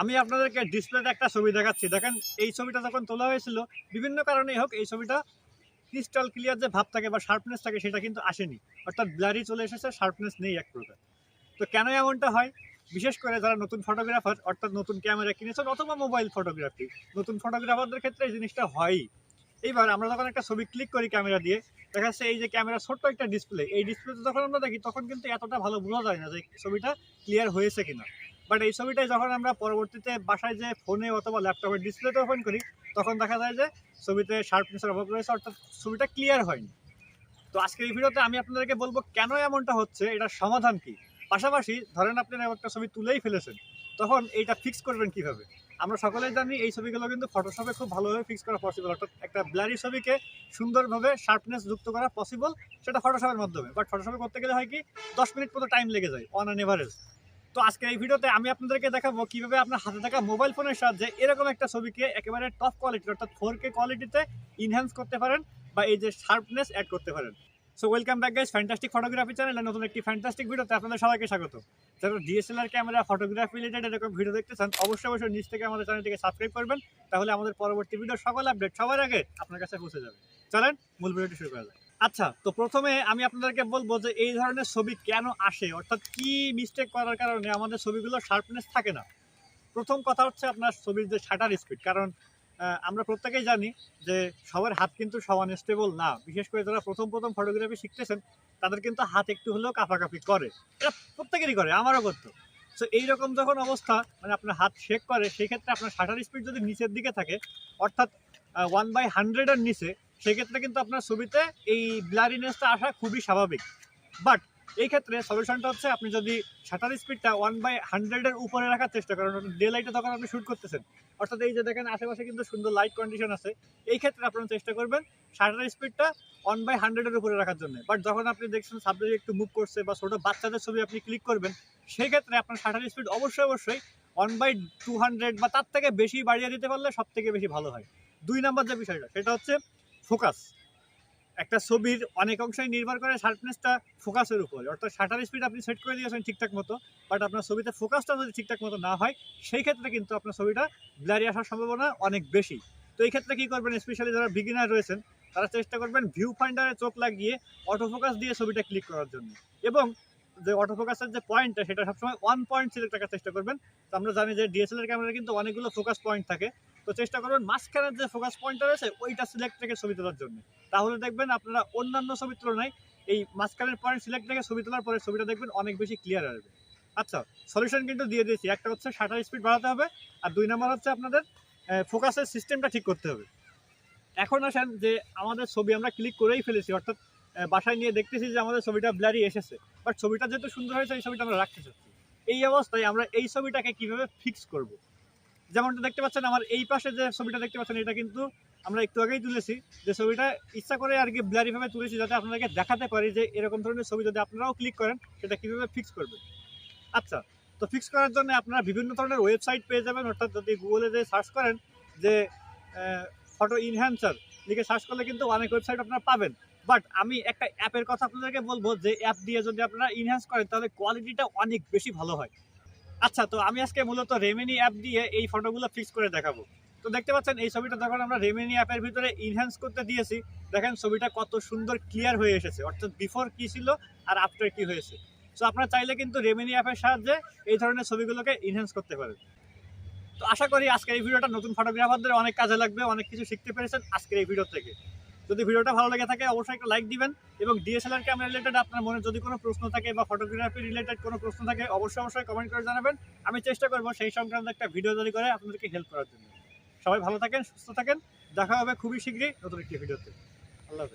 আমি আপনাদেরকে ডিসপ্লেতে একটা ছবি দেখাচ্ছি। দেখেন, এই ছবিটা যখন তোলা হয়েছিল, বিভিন্ন কারণেই হোক, এই ছবিটা ক্রিস্টাল ক্লিয়ার যে ভাব থাকে বা শার্পনেস থাকে, সেটা কিন্তু আসেনি। অর্থাৎ ব্লারি চলে এসেছে শার্পনেস নেই এক প্রকার। তো কেন এমনটা হয়? বিশেষ করে যারা নতুন ফটোগ্রাফার অর্থাৎ নতুন ক্যামেরা কিনেছেন অথবা মোবাইল ফটোগ্রাফি নতুন ফটোগ্রাফারদের ক্ষেত্রে এই জিনিসটা হয়ই। এইবার আমরা যখন একটা ছবি ক্লিক করি ক্যামেরা দিয়ে, দেখা যাচ্ছে এই যে ক্যামেরা ছোট্ট একটা ডিসপ্লে এই ডিসপ্লেতে যখন আমরা দেখি, তখন কিন্তু এতটা ভালো বোঝা যায় না যে ছবিটা ক্লিয়ার হয়েছে কিনা। বাট এই ছবিটাই যখন আমরা পরবর্তীতে বাসায় যে ফোনে অথবা ল্যাপটপের ডিসপ্লেতে ওপেন করি, তখন দেখা যায় যে ছবিতে শার্পনেসের অভাব রয়েছে, অর্থাৎ ছবিটা ক্লিয়ার হয়নি। তো আজকের এই ভিডিওতে আমি আপনাদেরকে বলব কেন এমনটা হচ্ছে, এটার সমাধান কি? পাশাপাশি ধরেন আপনি একটা ছবি তুলেই ফেলেছেন, তখন এইটা ফিক্স করবেন কীভাবে? আমরা সকলেই জানি এই ছবিগুলো কিন্তু ফটোশপে খুব ভালোভাবে ফিক্স করা পসিবল অর্থাৎ একটা ব্লারি ছবিকে সুন্দরভাবে শার্পনেস যুক্ত করা পসিবল সেটা ফটোশপের মাধ্যমে। বাট ফটোশপে করতে গেলে হয় কি, দশ মিনিট মতো টাইম লেগে যায় অন অ্যান এভারেজ তো আজকে এই ভিডিওতে আমি আপনাদেরকে দেখাবো কীভাবে আপনার হাতে থাকা মোবাইল ফোনের সাহায্যে এরকম একটা ছবিকে একেবারে টপ কোয়ালিটি অর্থাৎ ফোর কে কোয়ালিটিতে ইনহ্যান্স করতে পারেন বা এই যে শার্পনেস অ্যাড করতে পারেন। So welcome back guys fantastic photography চ্যানেলে নতুন একটি ফ্যান্টাস্টিক ভিডিওতে আপনাদের সবাইকে স্বাগত। যারা ডিএসএলআর ক্যামেরা ফটোগ্রাফি রিলেটেড এরকম ভিডিও দেখতে চান, অবশ্যই অবশ্যই নিচ থেকে আমাদের চ্যানেলটিকে সাবস্ক্রাইব করবেন। তাহলে আমাদের পরবর্তী ভিডিও সকল আপডেট সবার আগে আপনার কাছে পৌঁছে যাবে। চলেন, মূল ভিডিওটি শুরু করা যাক। আচ্ছা তো প্রথমে আমি আপনাদেরকে বলব যে এই ধরনের ছবি কেন আসে? অর্থাৎ কি মিস্টেক করার কারণে আমাদের ছবিগুলো শার্পনেস থাকে না? প্রথম কথা হচ্ছে আপনার ছবির যে শাটার স্পিড কারণ আমরা প্রত্যেকেই জানি যে সবার হাত কিন্তু সমান স্টেবল না। বিশেষ করে যারা প্রথম প্রথম ফটোগ্রাফি শিখতেছেন, তাদের কিন্তু হাত একটু হলেও কাঁপাকাঁপি করে। এটা প্রত্যেকেরই করে, আমারও করতো। সো এইরকম যখন অবস্থা মানে আপনার হাত শেক করে, সেই ক্ষেত্রে আপনার শাটার স্পিড যদি নিচের দিকে থাকে, অর্থাৎ ওয়ান বাই হান্ড্রেডের নিচে সেক্ষেত্রে কিন্তু আপনার ছবিতে এই ব্লারিনেসটা আসা খুবই স্বাভাবিক। বাট এই ক্ষেত্রে সলিউশনটা হচ্ছে আপনি যদি শাটার স্পিডটা ওয়ান বাই হান্ড্রেডের উপরে রাখার চেষ্টা করেন ডে লাইটে তখন আপনি শ্যুট করতেছেন। অর্থাৎ এই যে দেখেন, আশেপাশে কিন্তু সুন্দর লাইট কন্ডিশন আছে। এই ক্ষেত্রে আপনারা চেষ্টা করবেন শাটার স্পিডটা ওয়ান বাই হান্ড্রেডের উপরে রাখার জন্য। বাট যখন আপনি দেখছেন সাবজেক্ট একটু মুভ করছে বা ছোটো বাচ্চাদের ছবি আপনি ক্লিক করবেন সেই ক্ষেত্রে আপনার শাটার স্পিড অবশ্যই অবশ্যই ওয়ান বাই টু হান্ড্রেড বা তার থেকে বেশি বাড়িয়ে দিতে পারলে সব থেকে বেশি ভালো হয়। দুই নাম্বার যে বিষয়টা, সেটা হচ্ছে ফোকাস। একটা ছবির অনেক অংশই নির্ভর করে শার্পনেসটা ফোকাসের উপরে। অর্থাৎ শাটার স্পিড আপনি সেট করে দিয়েছেন ঠিকঠাক মতো, বাট আপনার ছবিতে ফোকাসটা যদি ঠিকঠাক মতো না হয়, সেই ক্ষেত্রে কিন্তু আপনার ছবিটা ব্লারি আসার সম্ভাবনা অনেক বেশি। তো এই ক্ষেত্রে কী করবেন স্পেশালি যারা বিগিনার রয়েছেন, তারা চেষ্টা করবেন ভিউ ফাইন্ডারে চোখ লাগিয়ে অটো ফোকাস দিয়ে ছবিটা ক্লিক করার জন্য। এবং যে অটো ফোকাসের যে পয়েন্টটা সেটা সবসময় ওয়ান পয়েন্ট সিলেক্ট রাখার চেষ্টা করবেন। তো আমরা জানি যে ডিএসএলআর ক্যামেরা কিন্তু অনেকগুলো ফোকাস পয়েন্ট থাকে। তো চেষ্টা করবেন, মাঝখানের যে ফোকাস পয়েন্টটা রয়েছে, ওইটা সিলেক্ট রেখে ছবি তোলার জন্য। তাহলে দেখবেন আপনারা অন্যান্য ছবির তুলনায় এই মাঝখানের পয়েন্ট সিলেক্ট রেখে ছবি তোলার পরে ছবিটা দেখবেন অনেক বেশি ক্লিয়ার আসবে। আচ্ছা সলিউশন কিন্তু দিয়ে দিয়েছি। একটা হচ্ছে শাটার স্পিড বাড়াতে হবে, আর দুই নম্বর হচ্ছে আপনাদের ফোকাসের সিস্টেমটা ঠিক করতে হবে। এখন আসেন যে আমাদের ছবি আমরা ক্লিক করেই ফেলেছি, অর্থাৎ বাসায় নিয়ে দেখতেছি যে আমাদের ছবিটা ব্লারি এসেছে। বাট ছবিটা যেহেতু সুন্দর হয়েছে, এই ছবিটা আমরা রাখতে চাচ্ছি। এই অবস্থায় আমরা এই ছবিটাকে কীভাবে ফিক্স করব? যেমনটা দেখতে পাচ্ছেন, আমার এই পাশে যে ছবিটা দেখতে পাচ্ছেন, এটা কিন্তু আমরা একটু আগেই তুলেছি। যে ছবিটা ইচ্ছা করে আর কি ব্লারিভাবে তুলেছি যাতে আপনাদেরকে দেখাতে পারি যে এরকম ধরনের ছবি যদি আপনারাও ক্লিক করেন, সেটা কীভাবে ফিক্স করবেন। আচ্ছা তো ফিক্স করার জন্য আপনারা বিভিন্ন ধরনের ওয়েবসাইট পেয়ে যাবেন, অর্থাৎ যদি গুগলে যে সার্চ করেন, যে ফটো ইনহ্যান্সার লিখে সার্চ করলে কিন্তু অনেক ওয়েবসাইট আপনারা পাবেন। বাট আমি একটা অ্যাপের কথা আপনাদেরকে বলব, যে অ্যাপ দিয়ে যদি আপনারা ইনহ্যান্স করেন, তাহলে কোয়ালিটিটা অনেক বেশি ভালো হয়। আচ্ছা তো আমি আজকে মূলত রেমেনি অ্যাপ দিয়ে এই ফটোগুলো ফিক্স করে দেখাবো। তো দেখতে পাচ্ছেন, এই ছবিটা যখন আমরা রেমেনি অ্যাপের ভিতরে ইনহ্যান্স করতে দিয়েছি, দেখেন ছবিটা কত সুন্দর ক্লিয়ার হয়ে এসেছে। অর্থাৎ বিফোর কি ছিল আর আফটার কি হয়েছে। সো আপনারা চাইলে কিন্তু রেমেনি অ্যাপের সাহায্যে এই ধরনের ছবিগুলোকে ইনহ্যান্স করতে পারেন। তো আশা করি আজকের এই ভিডিওটা নতুন ফটোগ্রাফারদের অনেক কাজে লাগবে, অনেক কিছু শিখতে পেরেছেন আজকের এই ভিডিও থেকে। যদি ভিডিওটা ভালো লেগে থাকে, অবশ্যই একটা লাইক দিবেন এবং ডিএসএলআর ক্যামেরা রিলেটেড আপনার মনে যদি কোনো প্রশ্ন থাকে বা ফটোগ্রাফি রিলেটেড কোনো প্রশ্ন থাকে, অবশ্যই অবশ্যই কমেন্ট করে জানাবেন। আমি চেষ্টা করব সেই সংক্রান্ত একটা ভিডিও তৈরি করে আপনাদেরকে হেল্প করার জন্য। সবাই ভালো থাকেন, সুস্থ থাকেন। দেখা হবে খুবই শীঘ্রই নতুন একটি ভিডিওতে আল্লাহ